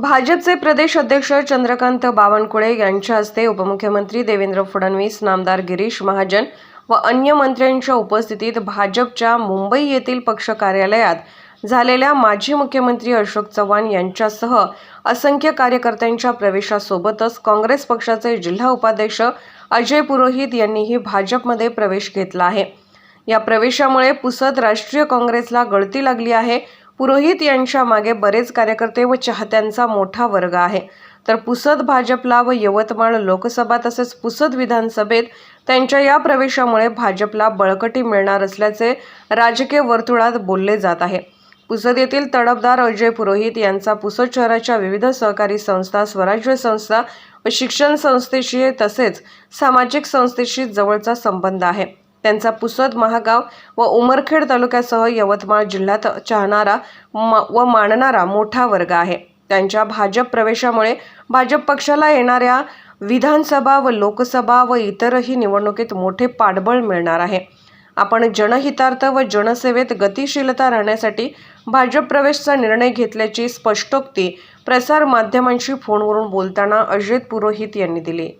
भाजपचे प्रदेश अध्यक्ष चंद्रकांत बावनकुळे यांच्या हस्ते उपमुख्यमंत्री देवेंद्र फडणवीस नामदार गिरीश महाजन व अन्य मंत्र्यांच्या उपस्थितीत भाजपच्या मुंबई येथील पक्ष कार्यालयात झालेल्या माजी मुख्यमंत्री अशोक चव्हाण यांच्यासह असंख्य कार्यकर्त्यांच्या प्रवेशासोबतच काँग्रेस पक्षाचे जिल्हा उपाध्यक्ष अजय पुरोहित यांनीही भाजपमध्ये प्रवेश घेतला आहे. या प्रवेशामुळे पुसद राष्ट्रीय काँग्रेसला गळती लागली आहे पुरोहित यांच्या मागे बरेच कार्यकर्ते व चाहत्यांचा मोठा वर्ग आहे. तर पुसद भाजपला व यवतमाळ लोकसभा तसेच पुसद विधानसभेत त्यांच्या या प्रवेशामुळे भाजपला बळकटी मिळणार असल्याचे राजकीय वर्तुळात बोलले जात आहे. पुसद येथील तडफदार अजय पुरोहित यांचा पुसद शहराच्या विविध सहकारी संस्था स्वराज्य संस्था व शिक्षण संस्थेशी तसेच सामाजिक संस्थेशी जवळचा संबंध आहे. त्यांचा पुसद महागाव व उमरखेड तालुक्यासह यवतमाळ जिल्ह्यात चाहणारा म- व मानणारा मोठा वर्ग आहे. त्यांच्या भाजप प्रवेशामुळे भाजप पक्षाला येणाऱ्या विधानसभा व लोकसभा व इतरही निवडणुकीत मोठे पाठबळ मिळणार आहे. आपण जनहितार्थ व जनसेवेत गतिशीलता राहण्यासाठी भाजप प्रवेशचा निर्णय घेतल्याची स्पष्टोक्ती प्रसार माध्यमांशी फोनवरून बोलताना अजित पुरोहित यांनी दिली.